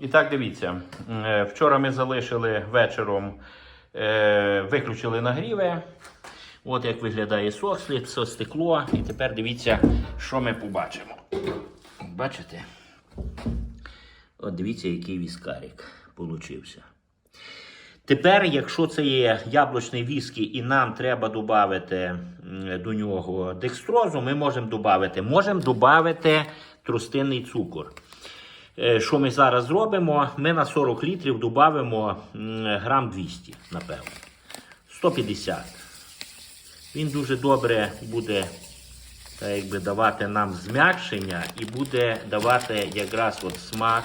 І так, дивіться, е, вчора ми залишили вечором, е, виключили нагріви. От як виглядає сослід, це стекло. І тепер дивіться, що ми побачимо. Бачите? От дивіться, який віскарик получився. Тепер, якщо це є яблучний віскі і нам треба додати до нього декстрозу, ми можемо додати. Можемо додати трустинний цукор. Е, Що ми зараз зробимо? Ми на 40 літрів додамо грам 200, напевно. 150. Він дуже добре буде якби, давати нам зм'якшення і буде давати якраз от смак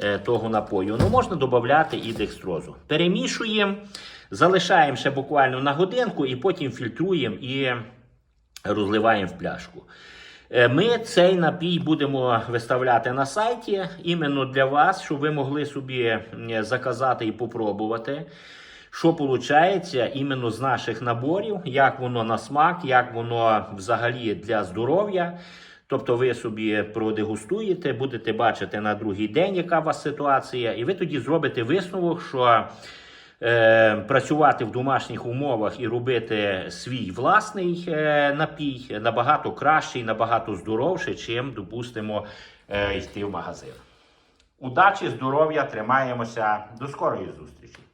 е, того напою. Ну, можна додати і декстрозу. Перемішуємо, залишаємо ще буквально на годинку і потім фільтруємо і розливаємо в пляшку. Е, Ми цей напій будемо виставляти на сайті іменно для вас, щоб ви могли собі е, заказати і попробувати. Що виходить іменно з наших наборів, як воно на смак, як воно взагалі для здоров'я. Тобто ви собі продегустуєте, будете бачити на другий день, яка у вас ситуація, і ви тоді зробите висновок, що е, працювати в домашніх умовах і робити свій власний е, напій набагато кращий, набагато здоровший, чим, допустимо, е, йти в магазин. Удачі, здоров'я, тримаємося. До скорої зустрічі!